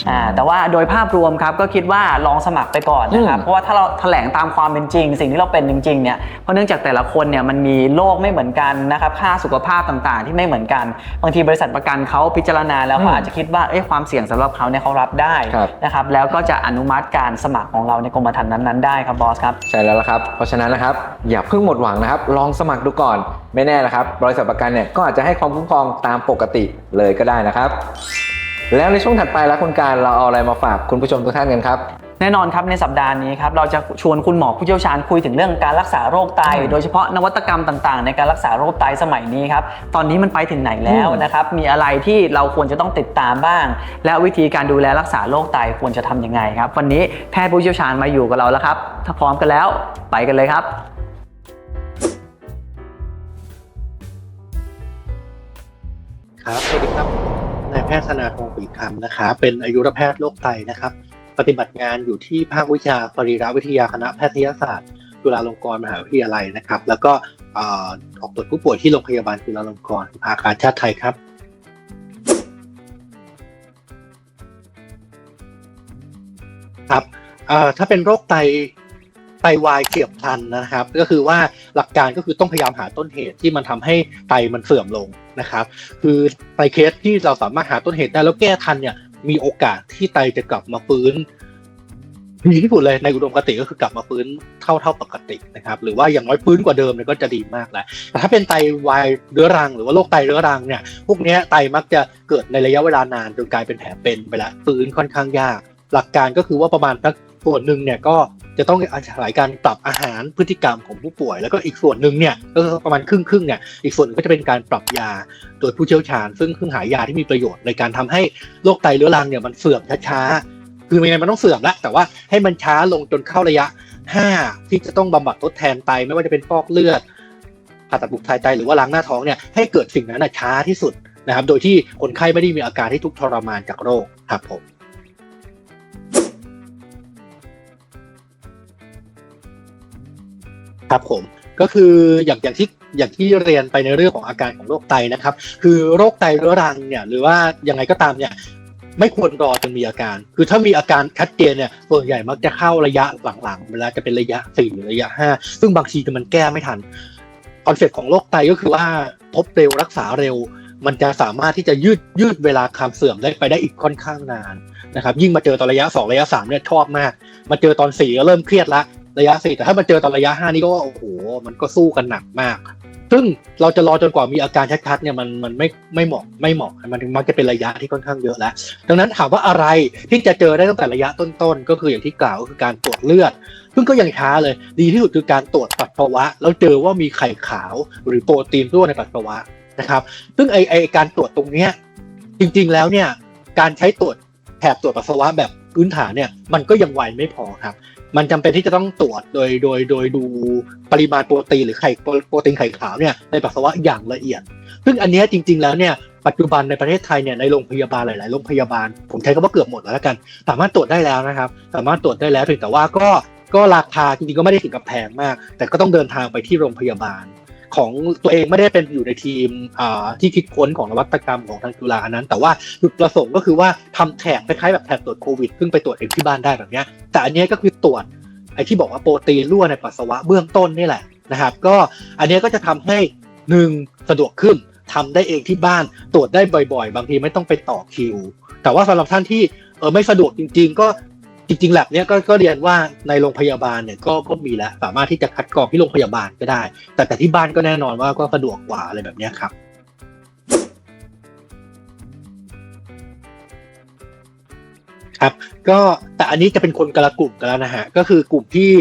อ่าแต่ว่าโดยภาพรวมครับก็คิดว่าลองสมัครไปก่อนนะครับอืมเพราะว่าถ้าเราแถลงตามความเป็นจริง สิ่งที่เราเป็นจริงๆเนี่ยเพราะเนื่องจากแต่ละคนเนี่ยมันมีโรคไม่เหมือนกันนะครับค่าสุขภาพต่างๆ ที่ไม่เหมือนกัน บางทีบริษัทประกันเขาพิจารณาแล้วอืมเขาอาจจะคิดว่าเอ๊ะความเสี่ยงสำหรับเขาเนี่ยเขารับได้ครับนะครับแล้วก็จะอนุมัติการสมัครของเราในกรมธรรม์นั้นๆได้ครับบอสครับใช่แล้วละครับเพราะฉะนั้นนะครับอย่าเพิ่งหมดหวังนะครับ ลองสมัครดูก่อนไม่แน่นะครับบริษัทประกันเนี่ยก็อาจจะให้ความคุ้มครองตามปกติเลยก็ได้นะครับ แล้วในช่วงถัดไปแล้วคุณการเราเอาอะไรมาฝากคุณผู้ชมทุกท่านกันครับ แน่นอนครับในสัปดาห์นี้ครับเราจะชวนคุณหมอผู้เชี่ยวชาญคุยถึงเรื่องการรักษาโรคไต โดยเฉพาะนวัตกรรมต่างๆ ในการรักษาโรคไตสมัยนี้ครับตอนนี้มันไปถึงไหนแล้วอืมนะครับมีอะไรที่เราควรจะต้องติดตามบ้าง และวิธีการดูแลรักษาโรคไตควรจะทำยังไงครับ วันนี้แพทย์ผู้เชี่ยวชาญมาอยู่กับเราแล้วครับ ถ้าพร้อมกันแล้วไปกันเลยครับครับสวัสดีครับ นายแพทย์ธนาทองปีคำนะครับเป็นอายุรแพทย์โรคไตนะครับ ปฏิบัติงานอยู่ที่ภาควิชาสรีรวิทยาคณะแพทยศาสตร์ จุฬาลงกรณ์มหาวิทยาลัยนะครับ แล้วก็ออกตรวจผู้ป่วยที่โรงพยาบาลจุฬาลงกรณ์ภาคการชาติไทยครับครับถ้าเป็นโรคไตไตวายเฉียบพลันนะครับ ก็คือว่าหลักการก็คือต้องพยายามหาต้นเหตุที่มันทำให้ไตมันเสื่อมลง นะครับคือไตเคสที่เราสามารถหาต้นเหตุได้แล้วแก้ทันเนี่ยมีโอกาสที่ไตจะกลับมาฟื้นดีที่สุดเลยในอุดมคติก็คือกลับมาฟื้นเท่าเท่าปกตินะครับ หรือว่าอย่างน้อยฟื้นกว่าเดิมเนี่ยก็จะดีมากแล้วแต่ถ้าเป็นไตวายเรื้อรังหรือว่าโรคไตเรื้อรังเนี่ย พวกนี้ไตมักจะเกิดในระยะเวลานานจนกลายเป็นแผลเป็นไปแล้วฟื้นค่อนข้างยาก หลักการก็คือว่าประมาณสักส่วนหนึ่งเนี่ยก็ จะต้องอาศัยการปรับอาหารพฤติกรรมของผู้ป่วย แล้วก็อีกส่วนหนึ่งเนี่ยก็ประมาณครึ่งครึ่งเนี่ยอีกส่วนนึงก็จะเป็นการปรับยาโดยผู้เชี่ยวชาญ ซึ่งซึ่งหายาที่มีประโยชน์ในการทำให้โรคไตเรื้อรังเนี่ยมันเสื่อมช้าๆคือไม่งั้นมันต้องเสื่อมล้วแต่ว่าให้มันช้าลงจนเข้าระยะ 5 ที่จะต้องบำบัดทดแทนไตไม่ว่าจะเป็นฟอกเลือดผ่าตัดบุกถ่ายไตหรือว่าล้างหน้าท้องเนี่ยให้เกิดสิ่งนั้นช้าที่สุดนะครับ โดยที่คนไข้ไม่ได้มีอาการที่ทุกทรมานจากโรคครับผม ครับผมก็คืออย่างอย่างที่อย่างที่เรียนไปในเรื่องของอาการของโรคไตนะครับ คือโรคไตเรื้อรังเนี่ยหรือว่ายังไงก็ตามเนี่ยไม่ควรรอจนมีอาการ คือถ้ามีอาการชัดเจนเนี่ยส่วนใหญ่มักจะเข้าระยะหลังๆ เวลาจะเป็นระยะสี่หรือระยะห้าซึ่งบางทีมันแก้ไม่ทันคอนเซ็ปต์ของโรคไตก็คือว่าพบเร็วรักษาเร็ว มันจะสามารถที่จะยืดยืดเวลาความเสื่อมได้ไปได้อีกค่อนข้างนานนะครับยิ่งมาเจอตอนระยะสองระยะสามเนี่ยชอบมาก มาเจอตอนสี่ก็เริ่มเครียดละ ระยะสี่แต่ถ้ามาเจอตอนระยะห้านี่ก็ว่าโอ้โหมันก็สู้กันหนักมาก ซึ่งเราจะรอจนกว่ามีอาการชัดๆเนี่ยมันมันไม่ไม่เหมาะไม่เหมาะมันมักจะเป็นระยะที่ค่อนข้างเยอะแล้ว ดังนั้นถามว่าอะไรที่จะเจอได้ตั้งแต่ระยะต้นๆ ก็คืออย่างที่กล่าวก็คือการตรวจเลือด ซึ่งก็ยังช้าเลย ดีที่สุดคือการตรวจปัสสาวะ แล้วเจอว่ามีไข่ขาวหรือโปรตีนรั่วในปัสสาวะนะครับ ซึ่งไอไอการตรวจตรงเนี้ยจริงๆแล้วเนี่ยการใช้ตรวจแถบตรวจปัสสาวะแบบพื้นฐานเนี่ยมันก็ยังไวไม่พอครับ มันจำเป็นที่จะต้องตรวจโดยโดยโดยดูปริมาณโปรตีนหรือไข่โปรโปรตีนไข่ขาวเนี่ยในปัสสาวะอย่างละเอียด ซึ่งอันนี้จริง ๆ แล้วเนี่ยปัจจุบันในประเทศไทยเนี่ยในโรงพยาบาลหลาย ๆ โรงพยาบาล ผมใช้คำว่าเกือบหมดแล้วละกัน สามารถตรวจได้แล้วนะครับ สามารถตรวจได้แล้วเพียงแต่ว่าก็ก็ราคาจริงๆก็ไม่ได้ถึงกับแพงมาก แต่ก็ต้องเดินทางไปที่โรงพยาบาล ของตัวเองไม่ได้เป็นอยู่ในทีมที่คิดค้นของนวัตกรรมของทางจุฬาอันนั้น แต่ว่าจุดประสงค์ก็คือว่าทำแถบคล้ายๆแบบแถบตรวจโควิดซึ่งไปตรวจเองที่บ้านได้แบบเนี้ยแต่อันนี้ก็คือตรวจไอ้ที่บอกว่าโปรตีนรั่วในปัสสาวะเบื้องต้นนี่แหละนะครับก็อันนี้ก็จะทำให้หนึ่งสะดวกขึ้นทำได้เองที่บ้านตรวจได้บ่อย ๆ บางทีไม่ต้องไปต่อคิว แต่ว่าสำหรับท่านที่เออไม่สะดวกจริง ๆ ก็ จริงๆแลบเนี้ยก็ก็เรียนว่าในโรงพยาบาลเนี่ยก็ก็มีแล้วสามารถที่จะคัดกรองที่โรงพยาบาลก็ได้ แต่แต่ที่บ้านก็แน่นอนว่าก็สะดวกกว่าอะไรแบบเนี้ยครับครับก็แต่อันนี้จะเป็นคนกละกลุ่มกันแล้วนะฮะก็คือกลุ่มที่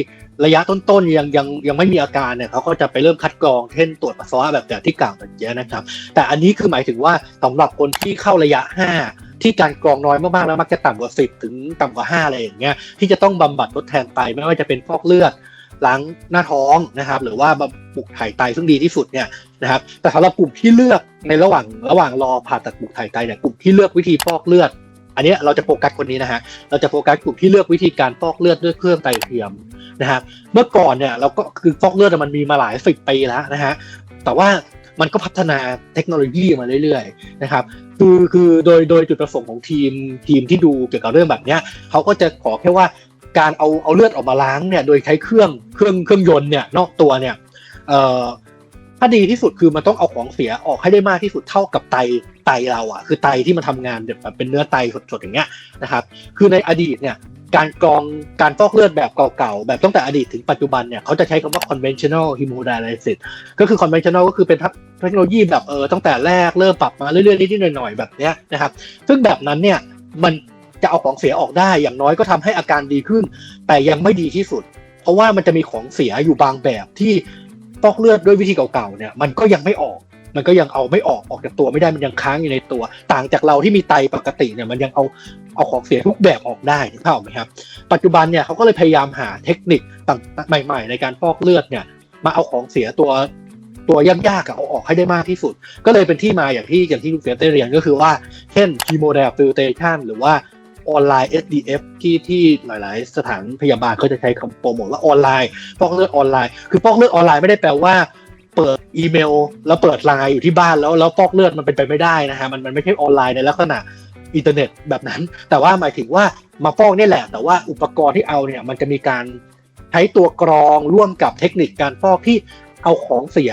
ระยะต้นๆยังยังยังไม่มีอาการเนี่ยเขาก็จะไปเริ่มคัดกรองเช่นตรวจปัสสาวะแบบอย่ที่กล่าวแบบนี้นะครับ แต่อันนี้คือหมายถึงว่าสำหรับคนที่เข้าระยะ 5 ที่การกรองน้อยมากๆแล้วมักจะต่ำกว่า 10 ถึงต่ำกว่า 5 อะไรอย่างเงี้ยที่จะต้องบำบัดทดแทนไตไม่ว่าจะเป็นฟอกเลือดล้างหน้าท้องนะครับ หรือว่าบำบุกถ่ายไตซึ่งดีที่สุดเนี่ยนะครับแต่สำหรับกลุ่มที่เลือกในระหว่างระหว่างรอผ่าตัดบุกถ่ายไตเนี่ยกลุ่มที่เลือกวิธีฟอกเลือด อันนี้เราจะโฟกัสคนนี้นะฮะเราจะโฟกัสกลุ่มที่เลือกวิธีการฟอกเลือดด้วยเครื่องไตเทียมนะฮะเมื่อก่อนเนี่ยเราก็คือฟอกเลือดมันมีมาหลายสิบปีแล้วนะฮะแต่ว่ามันก็พัฒนาเทคโนโลยีมาเรื่อยๆนะครับ คือคือโดยโดยจุดประสงค์ของทีมทีมที่ดูเกี่ยวกับเรื่องแบบเนี้ยเขาก็จะขอแค่ว่าการเอาเอาเลือดออกมาล้างเนี่ยโดยใช้เครื่องเครื่องเครื่องยนต์เนี่ยนอกตัวเนี่ยเอ่อถ้าดีที่สุดคือมันต้องเอาของเสียออกให้ได้มากที่สุดเท่ากับไตไตเราอะคือไตที่มันทำงานแบบเป็นเนื้อไตสดๆอย่างเงี้ยนะครับคือในอดีตเนี่ย การกรองการฟอกเลือดแบบเก่าๆ แบบตั้งแต่อดีตถึงปัจจุบันเนี่ยเขาจะใช้คำว่า conventional hemodialysis ก็คือ conventional ก็คือเป็นเทคโนโลยีแบบเออตั้งแต่แรกเริ่มปรับมาเรื่อยๆนิดๆหน่อยๆ แบบเนี้ยนะครับ ซึ่งแบบนั้นเนี่ยมันจะเอาของเสียออกได้อย่างน้อยก็ทำให้อาการดีขึ้น แต่ยังไม่ดีที่สุด เพราะว่ามันจะมีของเสียอยู่บางแบบที่ฟอกเลือดด้วยวิธีเก่าๆเนี่ยมันก็ยังไม่ออก มันก็ยังเอาไม่ออกออกจากตัวไม่ได้มันยังค้างอยู่ในตัว ต่างจากเราที่มีไตปกติเนี่ยมันยังเอาเอาของเสียทุกแบบออกได้ถูกต้องไหมครับ ปัจจุบันเนี่ยเขาก็เลยพยายามหาเทคนิคต่างใหม่ ๆ ในการฟอกเลือดเนี่ยมาเอาของเสียตัวตัวยากๆเอาออกให้ได้มากที่สุด ก็เลยเป็นที่มาอย่างที่อย่างที่คุณเฟียได้เรียนก็คือว่าเช่น chemodiafiltration หรือว่าออนไลน์ SDF ที่ที่หลาย ๆ สถานพยาบาลเขาจะใช้คำโปรโมทว่าออนไลน์ฟอกเลือดออนไลน์ คือฟอกเลือดออนไลน์ไม่ได้แปลว่า เปิดอีเมล แล้วเปิดไลน์อยู่ที่บ้านแล้วแล้วฟอกเลือดมันเป็นไปไม่ได้นะฮะมันมันไม่ใช่ออนไลน์ในลักษณะอินเทอร์เน็ตแบบนั้น แต่ว่าหมายถึงว่ามาฟอกนี่แหละ แต่ว่าอุปกรณ์ที่เอาเนี่ยมันจะมีการใช้ตัวกรองร่วมกับเทคนิคการฟอกที่เอาของเสีย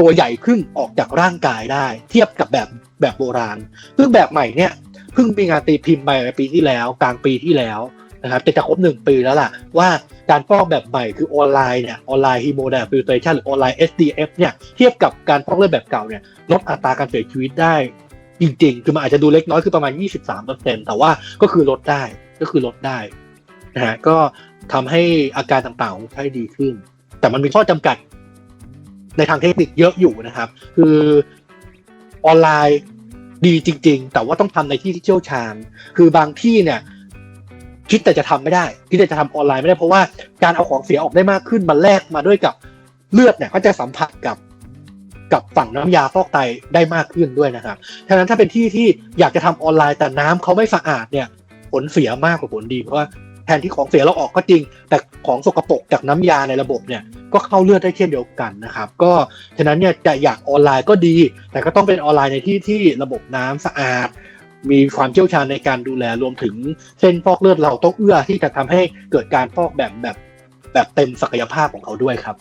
ตัวใหญ่ขึ้นออกจากร่างกายได้ เทียบกับแบบแบบโบราณ ซึ่งแบบใหม่เนี่ยเพิ่งมีงานตีพิมพ์ไปในปีที่แล้ว กลางปีที่แล้ว นะครับแต่จะครบหนึ่งปีแล้วล่ะ ว่าการฟอกแบบใหม่คือออนไลน์เนี่ยออนไลน์ฮีโมไดฟิลเทชันหรือออนไลน์ SDF เนี่ยเทียบกับการฟอกเลือดแบบเก่าเนี่ยลดอัตราการเสียชีวิตได้จริงๆ คือมันอาจจะดูเล็กน้อยคือประมาณ 23%แต่ว่าก็คือลดได้ก็คือลดได้นะฮะก็ทำให้อาการต่างๆของคนไข้ดีขึ้น แต่มันมีข้อจำกัดในทางเทคนิคเยอะอยู่นะครับ คือออนไลน์ดีจริง ๆ แต่ว่าต้องทำในที่ที่เชี่ยวชาญ คือบางที่เนี่ย คิดแต่จะทำไม่ได้ คิดแต่จะทำออนไลน์ไม่ได้เพราะว่าการเอาของเสียออกได้มากขึ้นมันแลกมาด้วยกับเลือดเนี่ยก็จะสัมผัสกับกับฝั่งน้ำยาฟอกไตได้มากขึ้นด้วยนะครับฉะนั้นถ้าเป็นที่ที่อยากจะทำออนไลน์แต่น้ำเขาไม่สะอาดเนี่ยผลเสียมากกว่าผลดีเพราะว่าแทนที่ของเสียเราออกก็จริง แต่ของสกปรกจากน้ำยาในระบบเนี่ยก็เข้าเลือดได้เช่นเดียวกันนะครับ ก็ฉะนั้นเนี่ยจะอยากออนไลน์ก็ดี แต่ก็ต้องเป็นออนไลน์ในที่ที่ระบบน้ำสะอาด มีความเชี่ยวชาญในการดูแลรวมถึงเส้นฟอกเลือดเราต้องเอื้อที่จะทำให้เกิดการฟอกแบบแบบแบบเต็มศักยภาพของเขาด้วยครับ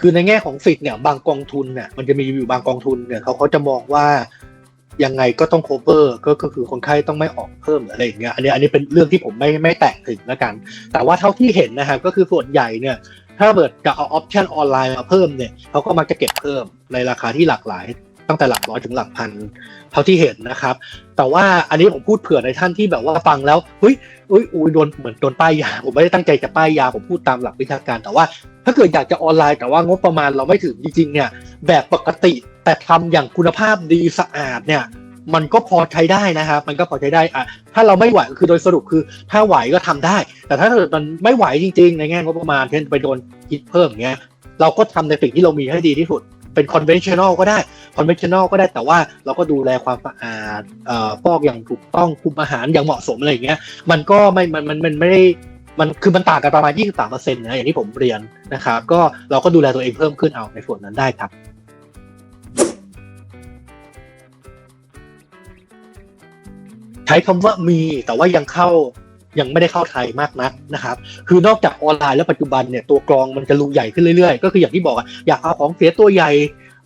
คือในแง่ของสิทธิ์เนี่ยบางกองทุนเนี่ยมันจะมีอยู่บางกองทุนเนี่ยเขาเขาจะมองว่ายังไงก็ต้อง cover ก็ก็คือคนไข้ต้องไม่ออกเพิ่มออะไรอย่างเงี้ยอันนี้อันนี้เป็นเรื่องที่ผมไม่ไม่แตะถึงแล้วกัน แต่ว่าเท่าที่เห็นนะครับก็คือส่วนใหญ่เนี่ย ถ้าเกิดจะเอาออปชันออนไลน์มาเพิ่มเนี่ยเขาก็มักจะเก็บเพิ่มในราคาที่หลากหลาย ตั้งแต่หลักร้อยถึงหลักพันเท่าที่เห็นนะครับ แต่ว่าอันนี้ผมพูดเผื่อในท่านที่แบบว่าฟังแล้วเฮ้ยเอ้ยอุ้ยโดนเหมือนโดนป้ายยา ผมไม่ได้ตั้งใจจะป้ายยาผมพูดตามหลักวิชาการ แต่ว่าถ้าเกิดอยากจะออนไลน์แต่ว่างบประมาณเราไม่ถึงจริงๆเนี่ยแบบปกติแต่ทำอย่างคุณภาพดีสะอาดเนี่ย มันก็พอใช้ได้นะครับมันก็พอใช้ได้อะถ้าเราไม่ไหวคือโดยสรุปคือถ้าไหวก็ทำได้ แต่ถ้าเกิมันไม่ไหวจริง ๆ ในแง่งบประมาณเช่นไปโดนคิดเพิ่มเงี้ยเราก็ทำในสิ่งที่เรามีให้ดีที่สุดเป็น conventional ก็ได้ conventional ก็ได้แต่ว่าเราก็ดูแลความสะอาดเอ่อฟอกอย่างถูกต้องคุมอาหารอย่างเหมาะสมอะไรอย่างเงี้ยมันก็ไม่มันมันมันไม่ได้มันคือมันต่างกันประมาณ 23%นะอย่างที่ผมเรียนนะครับก็เราก็ดูแลตัวเองเพิ่มขึ้นเอาในส่วนนั้นได้ครับ ช้คำว่ามีแต่ว่ายังเข้ายังไม่ได้เข้าไทยมากนักนะครับ คือนอกจากออนไลน์แล้วปัจจุบันเนี่ยตัวกรองมันจะรูใหญ่ขึ้นเรื่อยๆ ก็คืออย่างที่บอกอยากเอาของเสียตัวใหญ่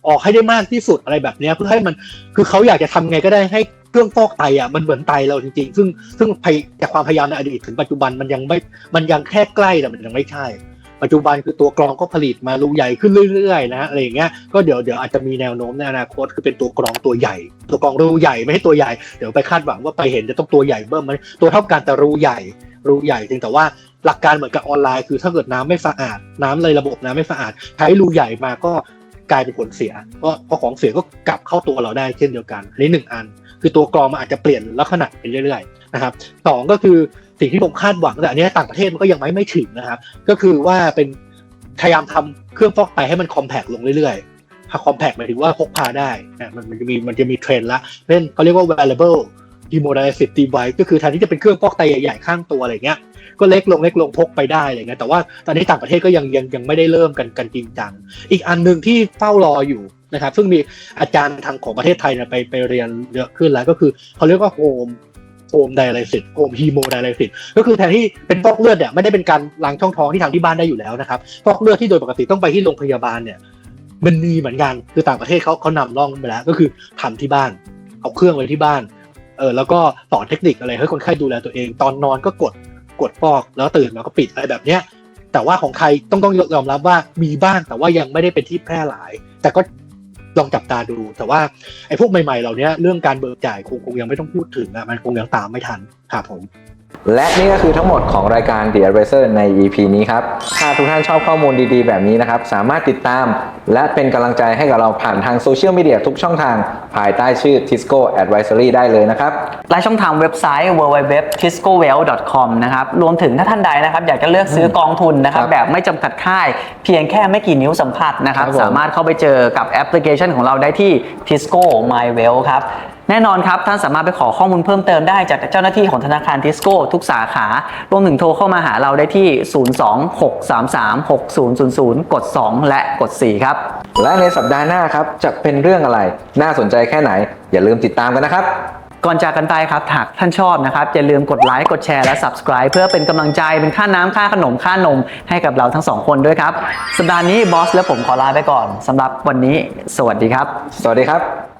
ออกให้ได้มากที่สุดอะไรแบบเนี้ยเพื่อให้มันคือเขาอยากจะทำไงก็ได้ให้เครื่องฟอกไตอะมันเหมือนไตเราจริงๆ ซึ่งซึ่งจากความพยายามในอดีตถึงปัจจุบันมันยังไม่มันยังแค่ใกล้แต่มันยังไม่ใช่ ปัจจุบันคือตัวกรองก็ผลิตมารูกใหญ่ขึ้นเรื่อยๆนะฮะอะไรอย่างเงี้ยก็เดี๋ยวเดี๋ยวอาจจะมีแนวโน้มในอนาคตคือเป็นตัวกรองตัวใหญ่ ตัวกรองรูใหญ่ไม่ให้ตัวใหญ่เดี๋ยวไปคาดหวังว่าไปเห็นจะต้องตัวใหญ่เบิ้มมันตัวเท่ากันแต่รูใหญ่รูใหญ่จริงแต่ว่าหลักการเหมือนกับออนไลน์คือถ้าเกิดน้ำไม่สะอาดน้ำเลยระบบน้ำไม่สะอาดใช้รูใหญ่มาก็กลายเป็นผลเสียเพราะเพราะของเสียก็กลับเข้าตัวเราได้เช่นเดียวกันอันนี้หนึ่งอัน คือตัวกรองมันอาจจะเปลี่ยนลักษณะไปเรื่อยๆนะครับสองก็คือ สิ่งที่ผมคาดหวังแต่อันนี้ต่างประเทศมันก็ยังไม่ไม่ถึงนะครับ ก็คือว่าเป็นพยายามทำเครื่องฟอกไตให้มันคอมแพ t ลงเรื่อยๆถ้าคอมแพ t หมายถึงว่าพกพาได้นะมันมันจะมีมันจะมีเทรนด์ละเช่นเขาเรียกว่า wearable hemodialysis device ก็คือแทนที่จะเป็นเครื่องฟอกไตใหญ่ๆข้างตัวอะไรเงี้ยก็เล็กลงเล็กลงพกไปได้อะไรเงี้ยแต่ว่าตอนนี้ต่างประเทศก็ยังยังยังไม่ได้เริ่มกันกันจริงจัง อีกอันหนึ่งที่เฝ้ารออยู่นะครับซึ่งมีอาจารย์ทางของประเทศไทยไปไปเรียนเยอะขึ้นแล้วก็คือเขาเรียกว่าโฮมโฮ มไดอะไลซิสโฮมฮีโมไดอะไลซิสก็คือแทนที่เป็นฟอกเลือดเนี่ยไม่ได้เป็นการล้างช่องท้องที่ทางที่บ้านได้อยู่แล้วนะครับฟอกเลือดที่โดยปกติต้องไปที่โรงพยาบาลเนี่ยมันมีเหมือนกันคือต่างประเทศเขาเขานำร่องไปแล้ว ก็คือทำที่บ้าน เอาเครื่องไว้ที่บ้านเออแล้วก็สอนเทคนิคอะไรให้คนไข้ดูแลตัวเอง ตอนนอนก็กดกดฟอกแล้วตื่นมาก็ปิดอะไรแบบเนี้ยแต่ว่าของไทยต้องต้องยอมรับว่ามีบ้างแต่ว่ายังไม่ได้เป็นที่แพร่หลาย แต่ก็ ลองจับตาดู แต่ว่าไอ้พวกใหม่ๆเหล่านี้เรื่องการเบิกจ่ายคงคงยังไม่ต้องพูดถึงอะมันคงยังตามไม่ทันครับผม และนี่ก็คือทั้งหมดของรายการ The Advisor ใน EP นี้ครับ ถ้าทุกท่านชอบข้อมูลดีๆ แบบนี้นะครับ สามารถติดตาม และเป็นกำลังใจให้กับเราผ่านทางโซเชียลมีเดียทุกช่องทาง ภายใต้ชื่อ Tisco Advisory ได้เลยนะครับ และช่องทางเว็บไซต์ www.tiscowell.com นะครับ รวมถึงถ้าท่านใดนะครับ อยากจะเลือกซื้อกองทุนนะครับ ครับแบบไม่จำกัดค่าย เพียงแค่ไม่กี่นิ้วสัมผัสนะครับ ครับผม สามารถเข้าไปเจอกับแอปพลิเคชันของเราได้ที่ Tisco My Well ครับ แน่นอนครับ ท่านสามารถไปขอข้อมูลเพิ่มเติมได้จากเจ้าหน้าที่ของธนาคารทิสโก้ทุกสาขารวมถึงโทรเข้ามาหาเราได้ที่ 026336000 กด 2 และกด 4 ครับ และในสัปดาห์หน้าครับ จะเป็นเรื่องอะไร น่าสนใจแค่ไหน อย่าลืมติดตามกันนะครับ ก่อนจากกันไปครับหากท่านชอบนะครับ อย่าลืมกดไลค์กดแชร์และ Subscribe เพื่อเป็นกำลังใจเป็นค่าน้ำค่าขนมค่านมให้กับเราทั้งสองคนด้วยครับสัปดาห์นี้บอสและผมขอลาไปก่อนสำหรับวันนี้ สวัสดีครับ สวัสดีครับ